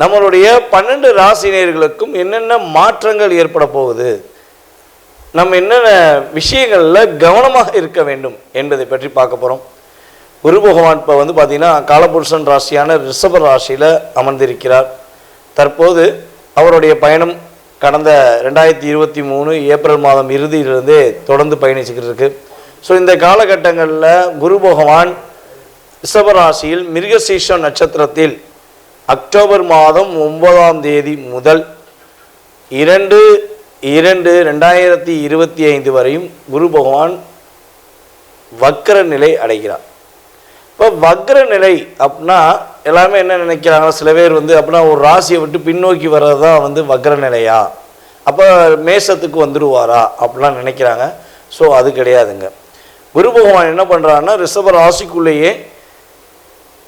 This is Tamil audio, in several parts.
நம்மளுடைய பன்னெண்டு ராசினியர்களுக்கும் என்னென்ன மாற்றங்கள் ஏற்பட போகுது? நம்ம என்னென்ன விஷயங்களில் கவனமாக இருக்க வேண்டும் என்பதை பற்றி பார்க்க போகிறோம் குரு பகவான் இப்போ வந்து பார்த்திங்கன்னா காலபுருஷன் ராசியான ரிஷப ராசியில் அமர்ந்திருக்கிறார். தற்போது அவருடைய பயணம் கடந்த ரெண்டாயிரத்தி இருபத்தி மூணு ஏப்ரல் மாதம் இறுதியிலிருந்தே தொடர்ந்து பயணிச்சுக்கிட்டு இருக்கு. ஸோ இந்த காலகட்டங்களில் குரு பகவான் ரிஷபராசியில் மிருகசீஷம் நட்சத்திரத்தில் அக்டோபர் மாதம் ஒன்பதாம் தேதி முதல் இரண்டு இரண்டு ரெண்டாயிரத்தி இருபத்தி ஐந்து வரையும் குரு பகவான் வக்ர நிலை அடைகிறார். இப்போ வக்ர நிலை அப்படின்னா எல்லாமே என்ன நினைக்கிறாங்க? சில பேர் வந்து அப்படின்னா ஒரு ராசியை விட்டு பின்னோக்கி வர்றது தான் வந்து வக்ர நிலையா? அப்போ மேசத்துக்கு வந்துடுவாரா அப்படிலாம் நினைக்கிறாங்க. ஸோ அது கிடையாதுங்க. குரு பகவான் என்ன பண்ணுறாருன்னா ரிஷப ராசிக்குள்ளேயே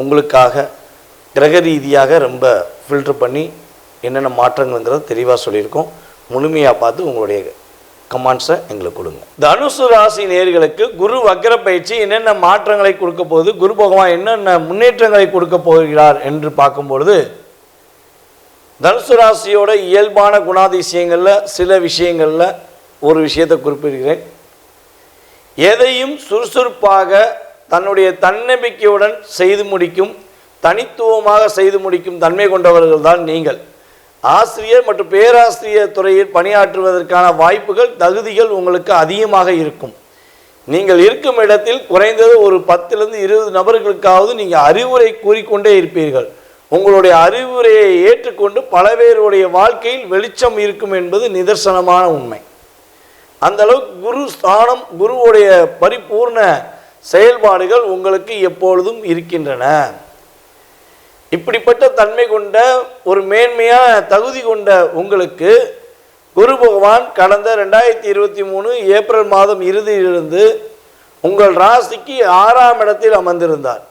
உங்களுக்காக கிரக ரீதியாக ரொம்ப ஃபில்டர் பண்ணி என்னென்ன மாற்றங்கள்ங்கிறத தெளிவாக சொல்லியிருக்கோம். முழுமையாக பார்த்து உங்களுடைய கமாண்ட்ஸை எங்களுக்கு கொடுங்க. தனுசு ராசி நேர்களுக்கு குரு வக்கர பயிற்சி என்னென்ன மாற்றங்களை கொடுக்க போகுது குரு பகவான் என்னென்ன முன்னேற்றங்களை கொடுக்க போகிறார் என்று பார்க்கும்பொழுது தனுசு ராசியோட இயல்பான குணாதிசயங்களில் சில விஷயங்களில் ஒரு விஷயத்தை குறிப்பிடுகிறேன். எதையும் சுறுசுறுப்பாக தன்னுடைய தன்னம்பிக்கையுடன் செய்து முடிக்கும் தனித்துவமாக செய்து முடிக்கும் தன்மை கொண்டவர்கள் தான் நீங்கள். ஆசிரியர் மற்றும் பேராசிரியர் துறையில் பணியாற்றுவதற்கான வாய்ப்புகள் தகுதிகள் உங்களுக்கு அதிகமாக இருக்கும். நீங்கள் இருக்கும் இடத்தில் குறைந்தது ஒரு பத்திலிருந்து இருபது நபர்களுக்காவது நீங்கள் அறிவுரை கூறிக்கொண்டே இருப்பீர்கள். உங்களுடைய அறிவுரையை ஏற்றுக்கொண்டு பல பேருடைய வாழ்க்கையில் வெளிச்சம் இருக்கும் என்பது நிதர்சனமான உண்மை. அந்தளவுக்கு குரு ஸ்தானம் குருவுடைய பரிபூர்ண செயல்பாடுகள் உங்களுக்கு எப்பொழுதும் இருக்கின்றன. இப்படிப்பட்ட தன்மை கொண்ட ஒரு மேன்மையான தகுதி கொண்ட உங்களுக்கு குரு பகவான் கடந்த ரெண்டாயிரத்தி இருபத்தி மூணு ஏப்ரல் மாதம் இறுதியிலிருந்து உங்கள் ராசிக்கு ஆறாம் இடத்தில் அமர்ந்திருந்தார்.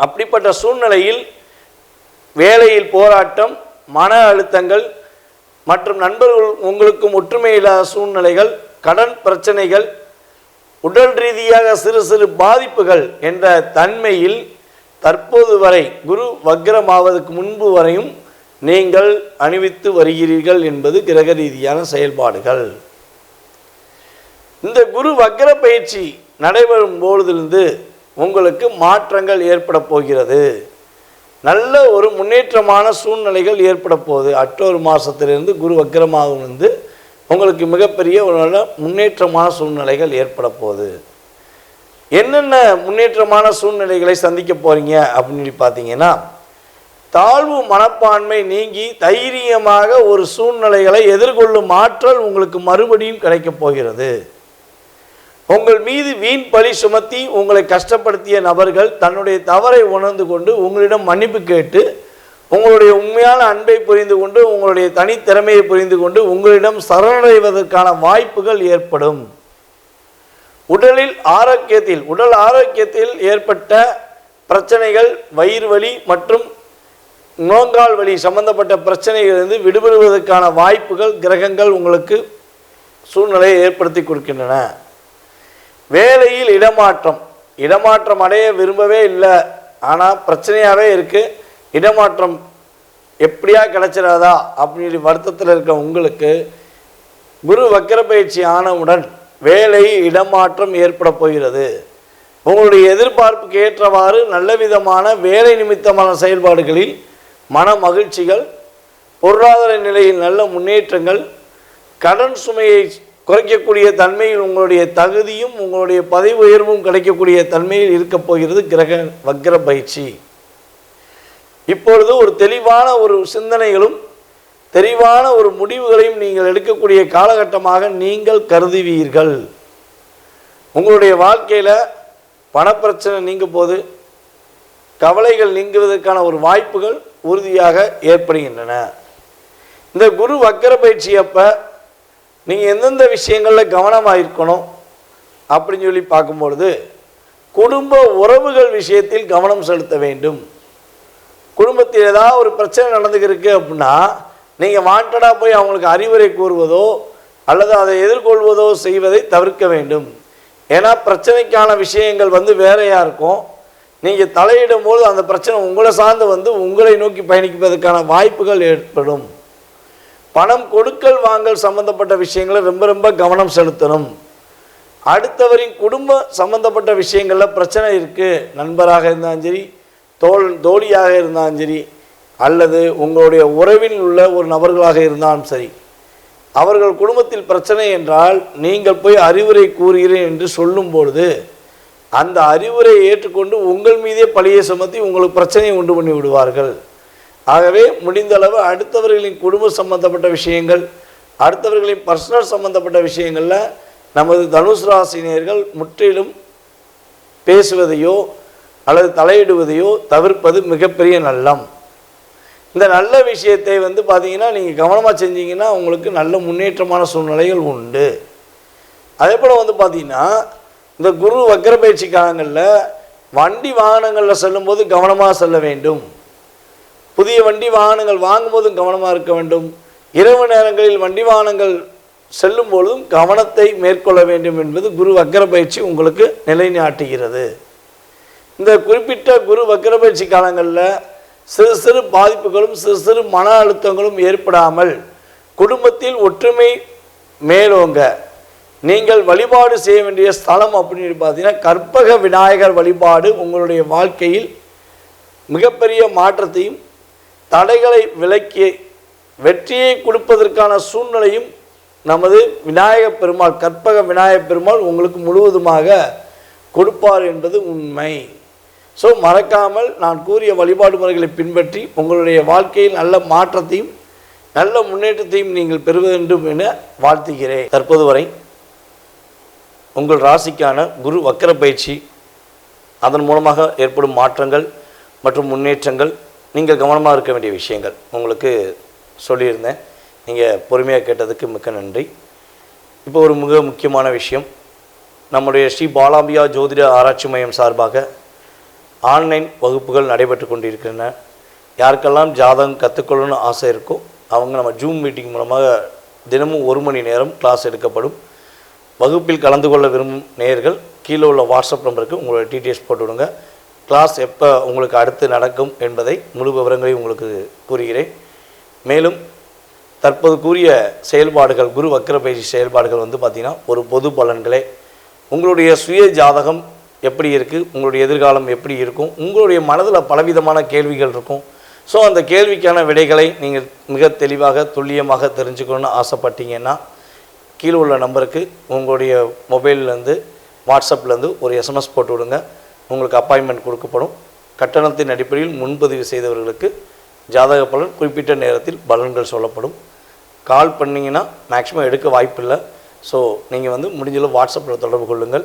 அப்படிப்பட்ட சூழ்நிலையில் வேலையில் போராட்டம் மன அழுத்தங்கள் மற்றும் நண்பர்கள் உங்களுக்கும் ஒற்றுமை இல்லாத சூழ்நிலைகள் கடன் பிரச்சனைகள் உடல் ரீதியாக சிறு சிறு பாதிப்புகள் என்ற தன்மையில் தற்போது வரை குரு வக்ரமாவதற்கு முன்பு வரையும் நீங்கள் அணிவித்து வருகிறீர்கள் என்பது கிரக ரீதியான செயல்பாடுகள். இந்த குரு வக்ர பயிற்சி நடைபெறும் பொழுதிலிருந்து உங்களுக்கு மாற்றங்கள் ஏற்பட போகிறது. நல்ல ஒரு முன்னேற்றமான சூழ்நிலைகள் ஏற்பட போகுது. அக்டோபர் மாதத்திலிருந்து குரு வக்ரமாக வந்து உங்களுக்கு மிகப்பெரிய ஒரு நல்ல முன்னேற்றமான சூழ்நிலைகள் ஏற்பட போகுது. என்னென்ன முன்னேற்றமான சூழ்நிலைகளை சந்திக்க போகிறீங்க அப்படின்னு பார்த்தீங்கன்னா தாழ்வு மனப்பான்மை நீங்கி தைரியமாக ஒரு சூழ்நிலைகளை எதிர்கொள்ளும் ஆற்றல் உங்களுக்கு மறுபடியும் கிடைக்கப் போகிறது. உங்கள் மீது வீண் பழி சுமத்தி உங்களை கஷ்டப்படுத்திய நபர்கள் தன்னுடைய தவறை உணர்ந்து கொண்டு உங்களிடம் மன்னிப்பு கேட்டு உங்களுடைய உண்மையான அன்பை புரிந்து கொண்டு உங்களுடைய தனித்திறமையை புரிந்து கொண்டு உங்களிடம் சரணடைவதற்கான வாய்ப்புகள் ஏற்படும். உடலில் ஆரோக்கியத்தில் உடல் ஆரோக்கியத்தில் ஏற்பட்ட பிரச்சனைகள் வயிறு வலி மற்றும் நோங்கால் வலி சம்பந்தப்பட்ட பிரச்சனைகளிலிருந்து விடுபடுவதற்கான வாய்ப்புகள் கிரகங்கள் உங்களுக்கு சூழ்நிலையை ஏற்படுத்தி கொடுக்கின்றன. வேலையில் இடமாற்றம். இடமாற்றம் அடைய விரும்பவே இல்லை. ஆனால் பிரச்சனையாகவே இருக்குது இடமாற்றம் எப்படியா கிடைச்சிடாதா அப்படின்னு வருத்தத்தில் இருக்க உங்களுக்கு குரு வக்கர பயிற்சி ஆனவுடன் வேலை இடமாற்றம் ஏற்பட போகிறது. உங்களுடைய எதிர்பார்ப்புக்கு ஏற்றவாறு நல்ல விதமான வேலை நிமித்தமான செயல்பாடுகளில் மன மகிழ்ச்சிகள் பொருளாதார நிலையில் நல்ல முன்னேற்றங்கள் கடன் சுமையை குறைக்கக்கூடிய தன்மையில் உங்களுடைய தகுதியும் உங்களுடைய பதவி உயர்வும் கிடைக்கக்கூடிய தன்மையில் இருக்கப் போகிறது கிரக வக்ர பயிற்சி. இப்பொழுது ஒரு தெளிவான ஒரு சிந்தனைகளும் தெளிவான ஒரு முடிவுகளையும் நீங்கள் எடுக்கக்கூடிய காலகட்டமாக நீங்கள் கருதுவீர்கள். உங்களுடைய வாழ்க்கையில் பணப்பிரச்சனை நீங்கும் போது கவலைகள் நீங்குவதற்கான ஒரு வாய்ப்புகள் உறுதியாக ஏற்படுகின்றன. இந்த குரு வக்கர பயிற்சி அப்போ நீங்கள் எந்தெந்த விஷயங்களில் கவனமாக இருக்கணும் அப்படின்னு சொல்லி பார்க்கும்பொழுது குடும்ப உறவுகள் விஷயத்தில் கவனம் செலுத்த வேண்டும். குடும்பத்தில் ஏதாவது ஒரு பிரச்சனை நடந்துக்கிருக்கு அப்படின்னா நீங்கள் வாண்டடாக போய் அவங்களுக்கு அறிவுரை கூறுவதோ அல்லது அதை எதிர்கொள்வதோ செய்வதை தவிர்க்க வேண்டும். ஏன்னா பிரச்சனைக்கான விஷயங்கள் வந்து வேறையாக இருக்கும். நீங்கள் தலையிடும் போது அந்த பிரச்சனை உங்களை சார்ந்து வந்து உங்களை நோக்கி பயணிப்பதற்கான வாய்ப்புகள் ஏற்படும். பணம் கொடுக்கல் வாங்கல் சம்பந்தப்பட்ட விஷயங்களை ரொம்ப ரொம்ப கவனம் செலுத்தணும். அடுத்தவரின் குடும்ப சம்பந்தப்பட்ட விஷயங்களில் பிரச்சனை இருக்குது நண்பராக இருந்தாலும் சரி தோல் தோழியாக இருந்தாலும் சரி அல்லது உங்களுடைய உறவில் உள்ள ஒரு நபர்களாக இருந்தாலும் சரி அவர்கள் குடும்பத்தில் பிரச்சனை என்றால் நீங்கள் போய் அறிவுரை கூறுகிறேன் என்று சொல்லும் பொழுது அந்த அறிவுரையை ஏற்றுக்கொண்டு உங்கள் மீதே பழியை சுமத்தி உங்களுக்கு பிரச்சனையை உண்டு பண்ணி விடுவார்கள். ஆகவே முடிந்தளவு அடுத்தவர்களின் குடும்ப சம்பந்தப்பட்ட விஷயங்கள் அடுத்தவர்களின் பர்சனல் சம்பந்தப்பட்ட விஷயங்களில் நமது தனுஷ் ராசினியர்கள் முற்றிலும் பேசுவதையோ அல்லது தலையிடுவதையோ தவிர்ப்பது மிகப்பெரிய நல்லம். இந்த நல்ல விஷயத்தை வந்து பார்த்தீங்கன்னா நீங்கள் கவனமாக செஞ்சீங்கன்னா உங்களுக்கு நல்ல முன்னேற்றமான சூழ்நிலைகள் உண்டு. அதே போல் வந்து பார்த்தீங்கன்னா இந்த குரு வக்கர பயிற்சி காலங்களில் வண்டி வாகனங்களில் செல்லும்போது கவனமாக செல்ல வேண்டும். புதிய வண்டி வாகனங்கள் வாங்கும்போதும் கவனமாக இருக்க வேண்டும். இரவு நேரங்களில் வண்டி வாகனங்கள் செல்லும் பொழுதும் கவனத்தை மேற்கொள்ள வேண்டும் என்பது குரு வக்கர பயிற்சி உங்களுக்கு நிலைநாட்டுகிறது. இந்த குறிப்பிட்ட குரு வக்கரபயிற்சி காலங்களில் சிறு சிறு பாதிப்புகளும் சிறு சிறு மன அழுத்தங்களும் ஏற்படாமல் குடும்பத்தில் ஒற்றுமை மேலோங்க. நீங்கள் வழிபாடு செய்ய வேண்டிய ஸ்தலம் அப்படின்னு பார்த்தீங்கன்னா கற்பக விநாயகர் வழிபாடு உங்களுடைய வாழ்க்கையில் மிகப்பெரிய மாற்றத்தையும் தடைகளை விலக்கி வெற்றியை கொடுப்பதற்கான சூழ்நிலையும் நமது விநாயகப் பெருமாள் கற்பக விநாயகப் பெருமாள் உங்களுக்கு முழுவதுமாக கொடுப்பார் என்பது உண்மை. ஸோ மறக்காமல் நான் கூறிய வழிபாடு முறைகளை பின்பற்றி உங்களுடைய வாழ்க்கையில் நல்ல மாற்றத்தையும் நல்ல முன்னேற்றத்தையும் நீங்கள் பெற வேண்டும் என வாழ்த்துகிறேன். தற்போது வரை உங்கள் ராசிக்கான குரு வக்கர பயிற்சி அதன் மூலமாக ஏற்படும் மாற்றங்கள் மற்றும் முன்னேற்றங்கள் நீங்கள் கவனமாக இருக்க வேண்டிய விஷயங்கள் உங்களுக்கு சொல்லியிருந்தேன். நீங்கள் பொறுமையாக கேட்டதுக்கு மிக்க நன்றி. இப்போ ஒரு மிக முக்கியமான விஷயம் நம்முடைய ஸ்ரீ பாலாம்பியா ஜோதிட ஆராய்ச்சி மையம் சார்பாக ஆன்லைன் வகுப்புகள் நடைபெற்று கொண்டிருக்கின்றன. யாருக்கெல்லாம் ஜாதகம் கற்றுக்கொள்ளணும்னு ஆசை இருக்கோ அவங்க நம்ம ஜூம் மீட்டிங் மூலமாக தினமும் ஒரு மணி நேரம் கிளாஸ் எடுக்கப்படும். வகுப்பில் கலந்து கொள்ள விரும்பும் நேயர்கள் கீழே உள்ள வாட்ஸ்அப் நம்பருக்கு உங்களோட டீட்டெயில்ஸ் போட்டுவிடுங்க கிளாஸ் எப்போ உங்களுக்கு அடுத்து நடக்கும் என்பதை முழு விவரங்களை உங்களுக்கு கூறுகிறேன். மேலும் தற்போது கூறிய செயல்பாடுகள் குரு வக்கர பயிற்சி செயல்பாடுகள் வந்து பார்த்திங்கன்னா ஒரு பொது பலன்களே. உங்களுடைய சுய ஜாதகம் எப்படி இருக்குது உங்களுடைய எதிர்காலம் எப்படி இருக்கும் உங்களுடைய மனதில் பலவிதமான கேள்விகள் இருக்கும். ஸோ அந்த கேள்விக்கான விடைகளை நீங்கள் மிக தெளிவாக துல்லியமாக தெரிஞ்சுக்கணும்னு ஆசைப்பட்டீங்கன்னா கீழே உள்ள நம்பருக்கு உங்களுடைய மொபைல்லேருந்து வாட்ஸ்அப்லேருந்து ஒரு எஸ்எம்எஸ் போட்டு விடுங்க. உங்களுக்கு அப்பாயின்மெண்ட் கொடுக்கப்படும். கட்டணத்தின் அடிப்படையில் முன்பதிவு செய்தவர்களுக்கு ஜாதக பலன் குறிப்பிட்ட நேரத்தில் பலன்கள் சொல்லப்படும். கால் பண்ணிங்கன்னா மேக்ஸிமம் எடுக்க வாய்ப்பில்லை. ஸோ நீங்கள் வந்து முடிஞ்சளவு வாட்ஸ்அப்பில் தொடர்பு கொள்ளுங்கள்.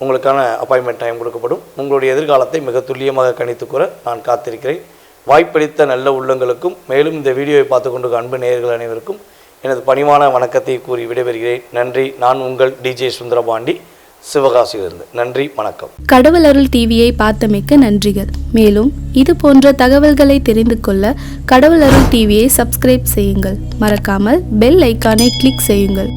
உங்களுக்கான அப்பாயின்மெண்ட் டைம் கொடுக்கப்படும். உங்களுடைய எதிர்காலத்தை மிக துல்லியமாக கணித்து கூற நான் காத்திருக்கிறேன். வாய்ப்பளித்த நல்ல உள்ளங்களுக்கும் மேலும் இந்த வீடியோவை பார்த்து கொண்டு அன்பு நேயர்கள் அனைவருக்கும் எனது பணிவான வணக்கத்தை கூறி விடைபெறுகிறேன். நன்றி. நான் உங்கள் டிஜே சுந்தரபாண்டி. சிவகாசியிலிருந்து. நன்றி. வணக்கம். கடவுள் அருள் டிவியை பார்த்தமைக்க நன்றிகள். மேலும் இது போன்ற தகவல்களை தெரிந்து கொள்ள கடவுள் அருள் டிவியை சப்ஸ்கிரைப் செய்யுங்கள். மறக்காமல் பெல் ஐக்கானை கிளிக் செய்யுங்கள்.